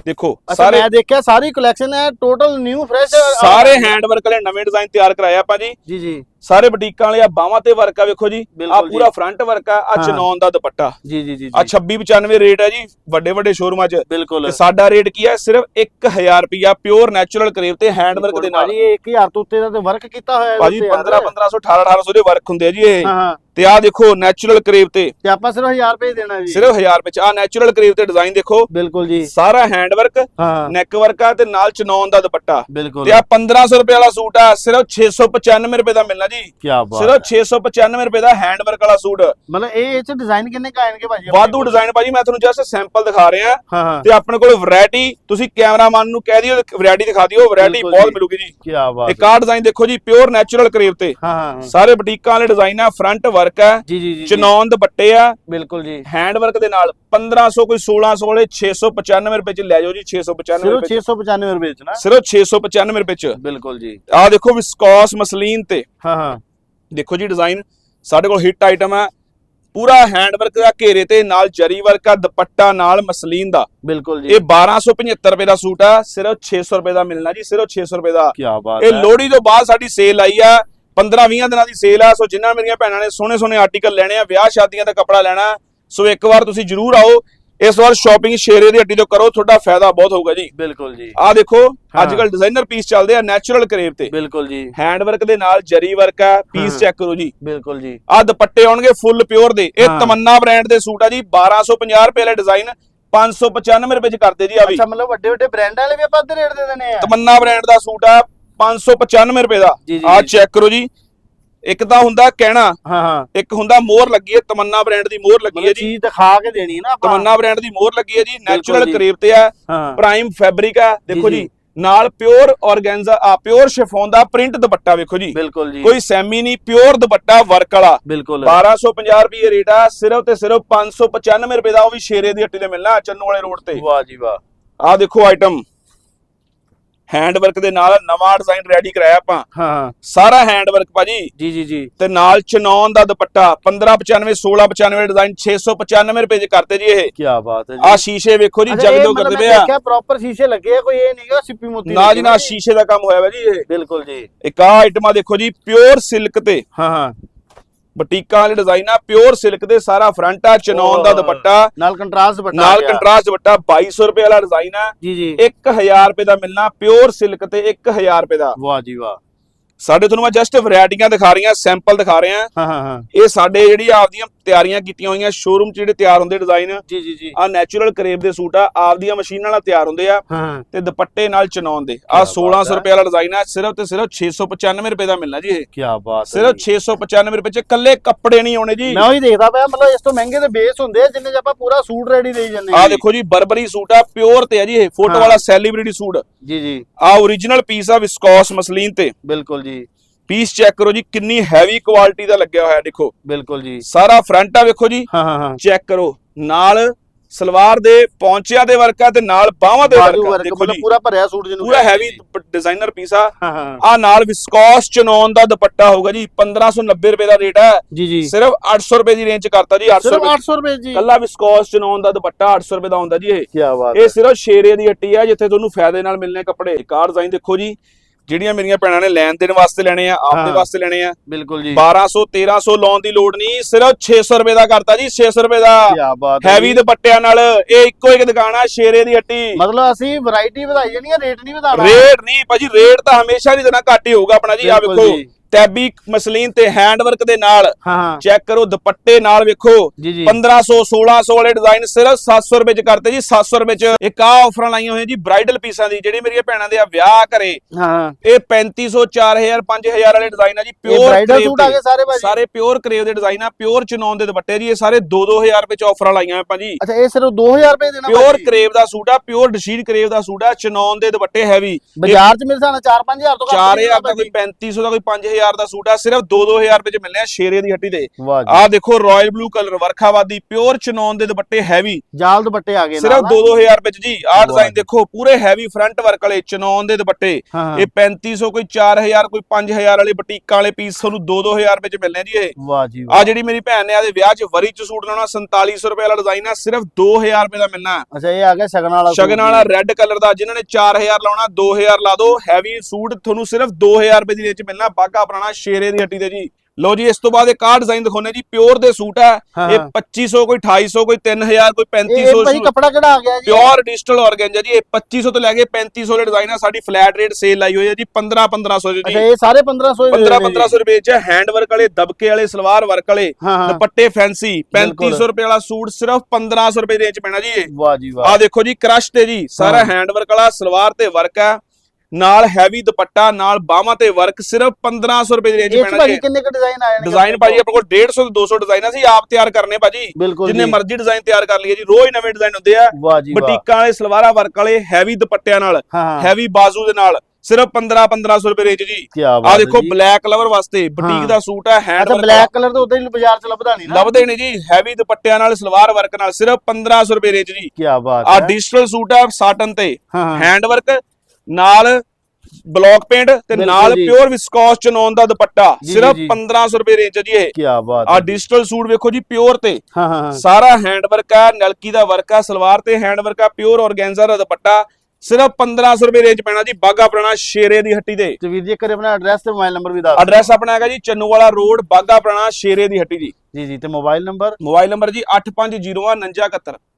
ਦੇਖੋ ਸਾਰੇ ਮੈਂ ਦੇਖਿਆ ਸਾਰੀ ਕਲੈਕਸ਼ਨ ਹੈ ਟੋਟਲ ਨਿਊ ਫਰੈਸ਼ ਸਾਰੇ ਹੈਂਡ ਵਰਕ ਵਾਲੇ ਨਵੇਂ ਡਿਜ਼ਾਈਨ ਤਿਆਰ ਕਰਾਏ ਆਪਾਂ ਜੀ ਜੀ ਜੀ। ਸਾਰੇ ਬੁਟੀਕਾਂ ਵਾਲੇ ਆ ਬਾਹਾਂ ਤੇ ਵਰਕ ਆ ਵੇਖੋ ਜੀ। ਆ ਜੀ। ਪੂਰਾ ਫਰੰਟ ਵਰਕ ਆ ਆ ਹਾਂ। ਚਨੌਨ ਦਾ ਦੁਪੱਟਾ। ਜੀ ਜੀ ਜੀ ਆ 2695 ਰੇਟ ਹੈ ਜੀ ਵੱਡੇ ਵੱਡੇ ਸ਼ੋਰੂਮਾਂ 'ਚ। ਬਿਲਕੁਲ। ਤੇ ਸਾਡਾ ਰੇਟ ਕੀ ਹੈ ਸਿਰਫ 1000 ਰੁਪਿਆ ਪਿਓਰ ਨੈਚੁਰਲ ਕਰੇਵ ਤੇ ਹੈਂਡ ਵਰਕ ਦੇ ਨਾਲ। ਇਹ 1000 ਤੋਂ ਉੱਤੇ ਦਾ ਤੇ ਵਰਕ ਕੀਤਾ ਹੋਇਆ ਇਹਦੇ ਭਾਜੀ ਉੱਤੇ ਯਾਰ। 15 1500 18 1800 ਦੇ ਵਰਕ ਹੁੰਦੇ ਆ ਜੀ ਇਹ। ਹਾਂ ਹਾਂ। ਤੇ ਆ ਦੇਖੋ ਨੈਚੁਰਲ ਕਰੇਵ ਤੇ। ਤੇ ਆਪਾਂ ਸਿਰਫ 1000 ਰੁਪਏ ਦੇਣਾ ਜੀ। ਸਿਰਫ 1000 ਰੁਪਏ ਚ। ਆ ਨੈਚੁਰਲ ਕਰੇਵ ਤੇ ਡਿਜ਼ਾਈਨ ਦੇਖੋ। ਬਿਲਕੁਲ ਜੀ। ਸਾਰਾ ਹੈਂਡ ਵਰਕ ਹਾਂ। ਨੈਕ ਵਰਕ ਆ ਤੇ ਨਾਲ ਚਨੌਨ ਦਾ ਦੁਪੱਟਾ। ਬਿਲਕੁਲ। ਤੇ ਆ 1500 ਰੁਪਏ ਵਾਲਾ ਸੂਟ ਆ ਸਿਰਫ 695 ਰੁਪਏ ਦਾ ਮਿਲਣਾ ਜੀ। ਕੀ ਬਾਤ ਸਿਰਫ 695 ਰੁਪਏ ਦਾ ਹੈਂਡ ਵਰਕ ਵਾਲਾ ਸੂਟ। ਮਤਲਬ ਇਹ ਇਹ ਚ ਡਿਜ਼ਾਈਨ ਕਿੰਨੇ ਕ ਆਣਗੇ ਭਾਜੀ? ਵਾਧੂ ਡਿਜ਼ਾਈਨ ਭਾਜੀ ਮੈਂ ਤੁਹਾਨੂੰ ਜਸਟ ਸੈਂਪਲ ਦਿਖਾ ਰਿਹਾ। ਤੇ ਆਪਣੇ ਕੋਲ ਵੈਰਾਈਟੀ ਤੁਸੀਂ ਕੈਮਰਾਮੈਨ ਨੂੰ ਕਹਿ ਦਿਓ ਵੈਰਾਈਟੀ ਦਿਖਾ ਦਿਓ ਵੈਰਾਈਟੀ ਬਹੁਤ। ਮਿਲੂਗੀ ਜੀ। ਕੀ ਬਾਤ ਇੱਕ ਆਹ ਡਿਜ਼ਾਈਨ ਦੇਖੋ ਜੀ ਪਿਓਰ ਨੈਚੁਰਲ ਕਰੇਵ ਤੇ। ਹਾਂ ਹਾਂ ਹਾਂ। ਸਾਰੇ ਬੁਟੀਕਾਂ ਵਾਲੇ ਡਿਜ਼ਾਈਨ ਆ ਫਰੰਟ ਵਰਕ ਆ। ਜੀ ਜੀ ਜੀ ਜੀ। ਚਨੌਨ ਦੁਪੱਟੇ ਆ। ਬਿਲਕੁਲ ਜੀ। ਹੈਂਡ ਵਰਕ ਦੇ ਨਾਲ 1500 ਕੋਈ 1600 ਵਾਲੇ 695 ਰੁਪਏ ਚ ਲੈ ਜਾਓ ਜੀ 695 ਸਿਰਫ ਰੁਪਏ ਚ। 695 ਰੁਪਏ ਚ ਨਾ? ਸਿਰਫ 695 ਰੁਪਏ ਚ। ਬਿਲਕੁਲ ਜੀ। ਆ ਦੇਖੋ ਵਿਸਕੋਸ ਮਸਲੀਨ ਤੇ। ਹਾਂ ਹਾਂ। ਦੇਖੋ ਜੀ ਡਿਜ਼ਾਈਨ ਸਾਡੇ ਕੋਲ ਹਿੱਟ ਆਈਟਮ ਹੈ ਪੂਰਾ ਹੈਂਡ ਵਰਕ ਦਾ ਘੇਰੇ ਤੇ ਨਾਲ ਜਰੀ ਵਰਕ ਆ ਦੁਪੱਟਾ ਨਾਲ ਮਸਲੀਨ ਦਾ। ਬਿਲਕੁਲ ਜੀ। ਇਹ 1275 ਰੁਪਏ ਦਾ ਸੂਟ ਆ ਸਿਰਫ 600 ਰੁਪਏ ਦਾ ਮਿਲਣਾ ਜੀ ਸਿਰਫ 600 ਰੁਪਏ ਦਾ। ਕੀ ਬਾਤ ਇਹ ਲੋਹੜੀ ਤੋਂ ਬਾਅਦ ਸਾਡੀ ਸੇਲ ਆਈ ਆ 15-20 ਦਿਨਾਂ ਦੀ ਸੇਲ ਆ ਸੋ ਜਿਨ੍ਹਾਂ ਮੇਰੀਆਂ ਭੈਣਾਂ ਨੇ ਸੋਹਣੇ ਸੋਹਣੇ ਆਰਟੀਕਲ ਲੈਣੇ ਆ ਵਿਆਹ ਸ਼ਾਦੀਆਂ ਦਾ ਕੱਪੜਾ ਲੈਣਾ ਸੋ ਇੱਕ ਵਾਰ ਤੁਸੀਂ ਜਰੂਰ ਆਓ ਇਸ ਵਾਰ ਸ਼ਾਪਿੰਗ ਸ਼ੇਰੇ ਦੀ ਹੱਟੀ ਤੋਂ ਕਰੋ ਤੁਹਾਡਾ ਫਾਇਦਾ ਬਹੁਤ ਹੋਊਗਾ ਜੀ। ਬਿਲਕੁਲ ਜੀ। ਆਹ ਦੇਖੋ। ਅੱਜ ਕੱਲ ਡਿਜ਼ਾਈਨਰ ਪੀਸ ਚੱਲਦੇ ਆ ਨੈਚੁਰਲ ਕਰੇਵ ਤੇ। ਬਿਲਕੁਲ ਜੀ। ਹੈਂਡ ਵਰਕ ਦੇ ਨਾਲ ਜਰੀ ਵਰਕ ਆ ਪੀਸ। ਚੈੱਕ ਕਰੋ ਜੀ। ਬਿਲਕੁਲ ਜੀ। ਆਹ ਦੁਪੱਟੇ ਆਉਣਗੇ ਫੁੱਲ ਪਿਓਰ ਦੇ। ਇਹ। ਤਮੰਨਾ ਬ੍ਰਾਂਡ ਦੇ ਸੂਟ ਆ ਜੀ 1250 ਰੁਪਏ ਵਾਲੇ ਡਿਜ਼ਾਈਨ 595 ਰੁਪਏ ਚ ਕਰਦੇ ਜੀ ਆ ਵੀ। ਅੱਛਾ ਮਤਲਬ ਵੱਡੇ ਵੱਡੇ ਬ੍ਰਾਂਡਾਂ ਵਾਲੇ ਵੀ ਆਪਾਂ ਅੱਧੇ ਰੇਟ ਦੇ ਦਿੰਦੇ ਆ। ਤਮੰਨਾ ਬ੍ਰਾਂਡ ਦਾ ਸੂਟ ਆ 595 ਰੁਪਏ ਦਾ। ਜੀ। ਚੈੱਕ ਕਰੋ ਜੀ। ਇੱਕ ਤਾਂ ਹੁੰਦਾ ਕਹਿਣਾ ਹਾਂ ਹਾਂ। ਇੱਕ ਹੁੰਦਾ ਮੋਹਰ ਲੱਗੀ ਹੈ ਤਮੰਨਾ ਬ੍ਰਾਂਡ ਦੀ ਮੋਹਰ ਲੱਗੀ ਹੈ ਮਤਲਬ ਜੀ। ਚੀਜ਼ ਦਿਖਾ ਕੇ ਦੇਣੀ ਹੈ ਨਾ ਆਪਾਂ। ਤਮੰਨਾ ਬ੍ਰਾਂਡ ਦੀ ਮੋਹਰ ਲੱਗੀ ਹੈ ਜੀ ਨੈਚੁਰਲ ਜੀ। ਕਰੇਪ ਤੇ ਆ ਹਾਂ। ਪ੍ਰਾਈਮ ਫੈਬਰਿਕ ਆ ਦੇਖੋ ਜੀ। ਨਾਲ ਪਿਓਰ ਆਰਗੈਂਜ਼ਾ ਆ ਪਿਓਰ ਸ਼ਿਫੋਨ ਦਾ ਪ੍ਰਿੰਟ ਦੁਪੱਟਾ ਵੇਖੋ ਜੀ। ਬਿਲਕੁਲ ਜੀ। ਕੋਈ ਸੈਮੀ ਨਹੀਂ ਪਿਓਰ ਦੁਪੱਟਾ ਵਰਕ ਵਾਲਾ। ਬਿਲਕੁਲ। 1250 ਰੁਪਏ ਰੇਟ ਆ ਸਿਰਫ ਤੇ ਸਿਰਫ 595 ਰੁਪਏ ਦਾ ਉਹ ਵੀ ਸ਼ੇਰੇ ਦੀ ਹੱਟੀ ਤੇ ਮਿਲਣਾ ਚੰਨੂ ਵਾਲੇ ਰੋਡ ਤੇ। ਵਾਹ ਜੀ ਵਾਹ। ਆਹ ਦੇਖੋ ਆਈਟਮ ਹੈਂਡ ਵਰਕ ਦੇ ਨਾਲ ਨਵਾਂ ਡਿਜ਼ਾਈਨ ਰੈਡੀ ਕਰਾਇਆ ਆਪਾਂ। ਹਾਂ। ਸਾਰਾ ਹੈਂਡ ਵਰਕ ਭਾਜੀ। ਜੀ ਜੀ ਜੀ। ਤੇ ਨਾਲ ਚਨੌਨ ਦਾ ਦੁਪੱਟਾ 1595 1695 ਡਿਜ਼ਾਈਨ 695 ਰੁਪਏ ਚ ਕਰਤੇ ਜੀ ਇਹ। ਕੀ ਬਾਤ ਹੈ ਆ ਸ਼ੀਸ਼ੇ ਵੇਖੋ ਜੀ ਜਗਦੋ ਕਰਦੇ ਮੈਂ ਪਏ ਆ ਦੇਖਿਆ ਪ੍ਰੋਪਰ ਸ਼ੀਸ਼ੇ ਲੱਗੇ ਆ ਕੋਈ ਇਹ ਨਹੀਂਗਾ ਸਿੱਪੀ ਮੋਤੀ ਨਾ ਜੀ ਨਾ। ਸ਼ੀਸ਼ੇ ਦਾ ਕੰਮ ਹੋਇਆ ਵਾ ਜੀ ਇਹ। ਬਿਲਕੁਲ ਜੀ। ਇੱਕ ਆ ਆਈਟਮਾਂ ਦੇਖੋ ਜੀ ਪਿਓਰ ਸਿਲਕ ਤੇ। ਹਾਂ ਹਾਂ। ਬੁਟੀਕਾਂ ਵਾਲੇ ਡਿਜ਼ਾਈਨ ਆ ਪਿਓਰ ਸਿਲਕ ਦੇ ਸਾਰਾ ਫਰੰਟ ਆ ਚਨੌਨ ਦਾ। ਦੁਪੱਟਾ। ਨਾਲ ਕੰਟਰਾਸਟ ਬੱਟਾ ਨਾਲ। ਕੰਟਰਾਸਟ ਦੁਪੱਟਾ 2200 ਰੁਪਏ ਵਾਲਾ ਡਿਜ਼ਾਈਨ ਆ। ਜੀ ਜੀ। 1000 ਰੁਪਏ ਦਾ ਮਿਲਣਾ ਪਿਓਰ ਸਿਲਕ ਤੇ 1000 ਰੁਪਏ ਦਾ। ਵਾਹ ਜੀ ਵਾਹ। ਸਾਡੇ ਤੁਹਾਨੂੰ ਮੈਂ ਜਸਟ ਵੈਰਾਈਟੀਆਂ ਦਿਖਾ ਰਹੀਆਂ ਸੈਂਪਲ ਦਿਖਾ ਰਿਹਾ। ਹਾਂ ਹਾਂ ਹਾਂ। ਇਹ ਸਾਡੇ ਜਿਹੜੀ ਆਪਦੀਆਂ ਤਿਆਰੀਆਂ ਕੀਤੀਆਂ ਹੋਈਆਂ ਸ਼ੋਰੂਮ 'ਚ ਜਿਹੜੇ ਤਿਆਰ ਹੁੰਦੇ ਡਿਜ਼ਾਈਨ ਜੀ ਜੀ ਜੀ। ਆ ਨੈਚੁਰਲ ਕਰੇਪ ਦੇ ਸੂਟ ਆ ਆਪਦੀਆਂ ਮਸ਼ੀਨਾਂ ਨਾਲ ਤਿਆਰ ਹੁੰਦੇ ਆ। ਹਾਂ ਤੇ ਦੁਪੱਟੇ ਨਾਲ ਚਨਾਉਣ ਦੇ। ਆ ਕਿਆ ਬਾਤ 1600 ਹੈ। ਰੁਪਏ ਵਾਲਾ ਡਿਜ਼ਾਈਨ ਆ ਸਿਰਫ ਤੇ ਸਿਰਫ 695 ਰੁਪਏ ਦਾ ਮਿਲਣਾ ਜੀ ਇਹ। ਕੀ ਬਾਤ ਸਿਰਫ ਜੀ। 695 ਰੁਪਏ ਚ ਕੱਲੇ ਕੱਪੜੇ ਨਹੀਂ ਆਉਣੇ ਜੀ। ਮੈਂ ਉਹੀ ਦੇਖਦਾ ਪਿਆ ਮਤਲਬ ਇਸ ਤੋਂ ਮਹਿੰਗੇ ਦੇ ਬੇਸ ਹੁੰਦੇ ਆ ਜਿੰਨੇ ਆਪਾਂ ਪੂਰਾ ਸੂਟ ਰੈਡੀ ਦੇਈ ਜਾਂਦੇ ਆ ਹਾਂ ਦੇਖੋ ਜੀ ਬਰਬਰੀ ਸੂਟ ਆ ਪਿਓਰ ਤੇ ਆ ਜੀ ਇਹ ਫੋਟੋ। ਵਾਲਾ ਸੈਲੀਬ੍ਰਿਟੀ ਸੂਟ। ਜੀ ਜੀ। ਆ origignal ਪੀਸ ਆ ਵਿਸਕੋਸ ਮਸਲੀਨ ਤੇ। ਬਿਲਕੁਲ ਪੀਸ ਚੈੱਕ ਕਰੋ ਜੀ ਕਿੰਨੀ ਹੈਵੀ ਕੁਆਲਿਟੀ ਦਾ ਲੱਗਿਆ ਹੋਇਆ ਦੇਖੋ। ਬਿਲਕੁਲ ਜੀ। ਸਾਰਾ ਫਰੰਟ ਆ ਵੇਖੋ ਜੀ। ਹਾਂ ਹਾਂ ਹਾਂ। ਚੈੱਕ ਕਰੋ। ਨਾਲ ਸਲਵਾਰ ਦੇ ਪੌਂਚਿਆਂ ਦੇ ਵਰਕ ਆ ਤੇ ਨਾਲ ਬਾਹਾਂ ਦੇ ਵਰਕ ਆ ਦੇਖੋ ਜੀ। ਪੂਰਾ ਭਰਿਆ ਸੂਟ ਜਿਹਨੂੰ ਪੂਰਾ ਹੈਵੀ। ਡਿਜ਼ਾਈਨਰ ਪੀਸ ਆ। ਆ ਨਾਲ ਵਿਸਕੋਸ ਚਨੌਨ ਦਾ ਦੁਪੱਟਾ ਹੋਊਗਾ ਜੀ 1590 ਰੁਪਏ ਦਾ ਰੇਟ ਹੈ ਜੀ ਜੀ। ਸਿਰਫ 800 ਰੁਪਏ ਦੀ ਰੇਂਜ ਕਰਤਾ ਜੀ 800 ਸਿਰਫ ਰੁਪਏ 800 ਰੁਪਏ ਜੀ। ਕੱਲਾ ਵਿਸਕੋਸ ਚਨੌਨ ਦਾ ਦੁਪੱਟਾ 800 ਰੁਪਏ ਦਾ ਹੁੰਦਾ ਜੀ ਇਹ। ਕੀ ਬਾਤ ਇਹ ਸਿਰਫ ਸ਼ੇਰੇ ਦੀ ਹੱਟੀ ਆ ਜਿੱਥੇ ਤੁਹਾਨੂੰ ਫਾਇਦੇ ਨਾਲ ਮਿਲਣੇ ਕੱਪੜੇ। ਕਾਰ ਡਿਜ਼ਾਈਨ ਦੇਖੋ ਜੀ ਜਿਹੜੀਆਂ ਮੇਰੀਆਂ ਭੈਣਾਂ ਨੇ ਲੈਣ ਦੇਣ ਵਾਸਤੇ ਲੈਣੇ ਆ ਆਪਦੇ। ਵਾਸਤੇ ਲੈਣੇ ਆ ਬਿਲਕੁਲ ਜੀ 1200 1300 ਲਾਉਣ ਦੀ ਲੋੜ ਨਹੀਂ ਸਿਰਫ 600 ਰੁਪਏ ਦਾ ਕਰਤਾ ਜੀ 600 ਰੁਪਏ ਦਾ ਕੀ ਬਾਤ ਹੈ ਹੈਵੀ। ਦੁਪੱਟਿਆਂ ਨਾਲ ਇਹ ਇੱਕੋ ਇੱਕ ਦੁਕਾਨ ਆ ਸ਼ੇਰੇ ਦੀ ਹੱਟੀ ਮਤਲਬ ਅਸੀਂ ਵੈਰਾਈਟੀ ਵਧਾਈ ਜਾਣੀ ਹੈ ਰੇਟ ਨਹੀਂ ਵਧਾਣਾ ਰੇਟ ਨਹੀਂ ਭਾਜੀ ਰੇਟ ਤਾਂ ਹਮੇਸ਼ਾ ਦੀ ਤਰ੍ਹਾਂ ਘੱਟ ਹੀ ਹੋਊਗਾ ਆਪਣਾ ਜੀ ਆ ਵੇਖੋ। ਟੈਬੀ ਮਸਲੀਨ ਤੇ ਹੈਂਡ ਵਰਕ ਦੇ ਨਾਲ ਹਾਂ ਚੈੱਕ ਕਰੋ ਦੁਪੱਟੇ ਨਾਲ ਵੇਖੋ। ਜੀ ਜੀ। 1500 1600 ਵਾਲੇ ਡਿਜ਼ਾਈਨ ਸਿਰਫ 700 ਰੁਪਏ ਚ ਕਰਤੇ ਜੀ 700 ਰੁਪਏ ਚ ਇੱਕ ਆ ਆਫਰਾਂ ਲਾਈਆਂ ਹੋਈਆਂ ਜੀ ਬ੍ਰਾਈਡਲ ਪੀਸਾਂ ਦੀ ਜਿਹੜੀ ਮੇਰੀਆਂ ਭੈਣਾਂ ਦੇ ਆ ਵਿਆਹ ਕਰੇ। ਹਾਂ ਹਾਂ। ਇਹ 3500 4000 5000 ਵਾਲੇ ਡਿਜ਼ਾਈਨ ਆ ਜੀ ਇਹ ਪਿਓਰ ਬ੍ਰਾਈਡਲ ਸੂਟ ਆ ਗਏ ਸਾਰੇ ਭਾਜੀ? ਸਾਰੇ ਪਿਓਰ ਕਰੇਵ ਦੇ ਡਿਜ਼ਾਈਨ ਆ ਪਿਓਰ ਚਨੌਨ ਦੇ ਦੁਪੱਟੇ ਜੀ ਇਹ ਸਾਰੇ 2-2000 ਰੁਪਏ ਚ ਆਫਰਾਂ ਲਾਈਆਂ ਹੋਈਆਂ ਭਾਜੀ ਅੱਛਾ ਇਹ ਸਿਰਫ 2000 ਰੁਪਏ ਦੇਣਾ ਪਿਓਰ ਭਾਜੀ? ਕਰੇਵ ਦਾ ਸੂਟ ਆ ਪਿਓਰ ਡਸ਼ੀਨ ਕਰੇਵ ਦਾ ਸੂਟ ਆ ਚਨੌਨ ਦੇ ਦੁਪੱਟੇ ਹੈਵੀ ਬਾਜ਼ਾਰ 'ਚ ਮੇਰੇ ਸਾਹਮਣੇ 4-5000 ਤੋਂ ਘੱਟ ਨਹੀਂ 4000 ਦਾ ਕੋਈ 3500 ਦਾ ਕੋਈ 5000 ਦਾ ਸੂਟ ਆ ਸਿਰਫ 2-2000 ਰੁਪਏ ਚ ਮਿਲਨੇ ਆ ਸ਼ੇਰੇ ਦੀ ਹੱਟੀ ਤੇ ਆਹ ਦੇਖੋ ਰਾਇਲ ਬਲੂ ਕਲਰ ਵਰਖਾਵਾਦੀ ਪਿਓਰ ਚਨੌਨ ਦੇ ਦੁਪੱਟੇ ਹੈਵੀ ਜਾਲ ਦੁਪੱਟੇ ਆ ਗਏ ਸਿਰਫ ਨਾਲ। 2-2000 ਰੁਪਏ ਚ ਜੀ। ਆਹ ਡਿਜ਼ਾਈਨ। ਦੇਖੋ ਪੂਰੇ ਹੈਵੀ ਫਰੰਟ ਵਰਕ ਵਾਲੇ ਚਨੌਨ ਦੇ ਦੁਪੱਟੇ। ਇਹ 3500 ਕੋਈ 4000 ਕੋਈ 5000 ਵਾਲੇ ਬੁਟੀਕਾਂ ਵਾਲੇ ਪੀਸ ਤੁਹਾਨੂੰ 2-2000 ਰੁਪਏ ਚ ਮਿਲਨੇ ਆ ਜੀ ਇਹ। ਵਾਹ ਜੀ ਆ ਜਿਹੜੀ ਮੇਰੀ ਭੈਣ ਨੇ ਆਦੇ ਵਿਆਹ ਚ ਵਰੀ ਚ ਸੂਟ ਲਾਉਣਾ 4700 ਰੁਪਏ ਵਾਲਾ ਡਿਜ਼ਾਈਨ ਆ ਸਿਰਫ 2000 ਰੁਪਏ ਦਾ ਮਿਲਣਾ। ਅੱਛਾ ਇਹ ਆ ਗਿਆ ਸ਼ਗਨ ਵਾਲਾ ਸ਼ਗਨ ਵਾਲਾ ਰੈੱਡ ਕਲਰ ਦਾ ਜਿਨ੍ਹਾਂ ਨੇ 4000 ਲਾਉਣਾ 2000 ਲਾ ਦਿਓ ਹੈਵੀ ਸੂਟ ਤੁਹਾਨੂੰ ਸਿਰਫ 2000 ਰੁਪਏ ਦੀ ਰੇਂਜ ਚ ਮਿਲਣਾ ਬਾਗਾ ਪੁਰਾਣਾ ਸ਼ੇਰੇ ਦੀ ਹੱਟੀ ਤੇ ਜੀ। ਲਓ ਜੀ ਇਸ ਤੋਂ ਬਾਅਦ ਇੱਕ ਆਹ ਡਿਜ਼ਾਈਨ ਦਿਖਾਉਨੇ ਜੀ। ਪਿਓਰ ਦੇ ਸੂਟ ਆ ਹਾਂ, ਇਹ ਹਾਂ। 2500 ਕੋਈ 2800 ਕੋਈ 3000 ਕੋਈ ਇਹ 3500 ਭਾਜੀ ਕੱਪੜਾ ਕਿਹੜਾ ਆ ਗਿਆ ਜੀ? ਪਿਓਰ ਡਿਜੀਟਲ ਆਰਗੈਂਜਾ ਜੀ। ਇਹ 2500 ਤੋਂ ਲੈ ਕੇ 3500 ਦੇ ਡਿਜ਼ਾਈਨ ਆ ਸਾਡੀ ਫਲੈਟ ਰੇਟ ਸੇਲ ਲਾਈ ਹੋਈ ਹੈ ਜੀ। 15 1500 ਜੀ। ਅੱਛਾ ਇਹ ਸਾਰੇ 1500 ਹੀ ਦੇ 15 ਰਹੇ ਨੇ ਜੀ। 1500 ਰੁਪਏ ਚ ਹੈਂਡ ਵਰਕ ਵਾਲੇ ਦਬਕੇ ਵਾਲੇ ਸਲਵਾਰ ਵਰਕ ਵਾਲੇ ਹਾਂ ਹਾਂ। ਦੁਪੱਟੇ ਫੈਂਸੀ ਬਿਲਕੁਲ। 3500 ਰੁਪਏ ਵਾਲਾ ਸੂਟ ਸਿਰਫ 1500 ਰੁਪਏ ਦੇ ਰੇਂਜ ਪੈਣਾ ਜੀ ਇਹ। ਵਾਹ ਜੀ ਵਾਹ। ਆ ਦੇਖੋ ਜੀ ਕ੍ਰਸ਼ ਤੇ ਜੀ। ਸਾਰਾ ਹਾਂ। ਹੈਂਡ ਵਰਕ ਵਾਲਾ ਸਲਵਾਰ ਤੇ ਵਰਕ ਆ ਨਾਲ ਹੈਵੀ ਦੁਪੱਟਾ ਨਾਲ ਬਾਹਾਂ ਤੇ ਵਰਕ ਸਿਰਫ 1500 ਰੁਪਏ ਦੀ ਰੇਂਜ ਪੈਣਾ ਭਾਜੀ ਜੀ। ਕਿੰਨੇ ਕ ਡਿਜ਼ਾਈਨ ਆਏ ਨੇ ਡਿਜ਼ਾਈਨ ਭਾਜੀ ਆਪਣੇ ਕੋਲ 150 ਤੋਂ 200 ਡਿਜ਼ਾਈਨ ਆ, ਅਸੀਂ ਆਪ ਤਿਆਰ ਕਰਨੇ ਭਾਜੀ। ਜਿੰਨੇ। ਮਰਜ਼ੀ ਡਿਜ਼ਾਈਨ ਤਿਆਰ ਕਰ ਲਈਏ ਜੀ ਰੋਜ਼ ਨਵੇਂ ਡਿਜ਼ਾਈਨ ਹੁੰਦੇ ਆ। ਬੁਟੀਕਾਂ ਵਾਲੇ ਸਲਵਾਰਾਂ ਵਰਕ ਵਾਲੇ ਹੈਵੀ ਦੁਪੱਟਿਆਂ ਨਾਲ ਹੈਵੀ ਬਾਜ਼ੂ ਦੇ ਨਾਲ ਸਿਰਫ 15 1500 ਰੁਪਏ ਰੇਂਜ ਜੀ। ਆ ਦੇਖੋ। ਬਲੈਕ ਕਲਰ ਵਾਸਤੇ। ਬੁਟੀਕ ਦਾ ਸੂਟ ਹੈ ਹੈਂਡ ਅੱਛਾ ਬਲੈਕ ਕਲਰ ਤਾਂ ਉਦਾਂ ਹੀ ਬਾਜ਼ਾਰ ਚ ਲੱਭਦਾ ਨਹੀਂ ਨਾ। ਲੱਭਦੇ ਨੇ ਜੀ ਹੈਵੀ ਦੁਪੱਟਿਆਂ ਨਾਲ ਸਲਵਾਰ ਵਰਕ ਨਾਲ ਸਿਰਫ 1500 ਰੁਪਏ ਰੇਂਜ ਜੀ। ਕੀ ਬਾਤ ਆ ਡਿਜੀਟਲ ਸੂਟ ਆ ਸਾਟਨ ਤੇ। ਹੈਂਡ ਵਰਕ ਨਾਲ ਬਲੌਕ ਪੇਂਟ ਤੇ ਨਾਲ। ਪਿਓਰ ਵਿਸਕੋਸ ਚਨੌਨ ਦਾ ਦੁਪੱਟਾ। ਸਿਰਫ ਜੀ। 1500 ਰੁਪਏ ਰੇਂਜ ਜੀ ਇਹ। ਕੀ ਬਾਤ ਆ ਡਿਜੀਟਲ ਸੂਟ ਵੇਖੋ ਜੀ ਪਿਓਰ ਤੇ। ਹਾਂ ਹਾਂ ਹਾਂ। ਸਾਰਾ ਹੈਂਡ ਵਰਕ ਆ ਨਲਕੀ ਦਾ ਵਰਕ ਆ ਸਲਵਾਰ ਤੇ ਹੈਂਡ ਵਰਕ ਆ ਪਿਓਰ ਆਰਗੈਂਜ਼ਾ ਦਾ ਦੁਪੱਟਾ। ਸਿਰਫ 1500 ਰੁਪਏ ਰੇਂਜ ਪੈਣਾ ਜੀ ਬਾਗਾ ਪੁਰਾਣਾ ਸ਼ੇਰੇ ਦੀ ਹੱਟੀ ਤੇ ਵੀਰ ਜੀ ਕਰੇ ਆਪਣਾ ਐਡਰੈਸ ਤੇ ਮੋਬਾਈਲ ਨੰਬਰ ਵੀ ਦੱਸ ਐਡਰੈਸ ਆਪਣਾ ਹੈਗਾ ਜੀ ਚੰਨੂਵਾਲਾ ਰੋਡ ਬਾਗਾ ਪੁਰਾਣਾ ਸ਼ੇਰੇ ਦੀ ਹੱਟੀ ਜੀ। ਜੀ ਜੀ ਤੇ ਮੋਬਾਈਲ ਨੰਬਰ ਮੋਬਾਈਲ ਨੰਬਰ ਜੀ 8501 4971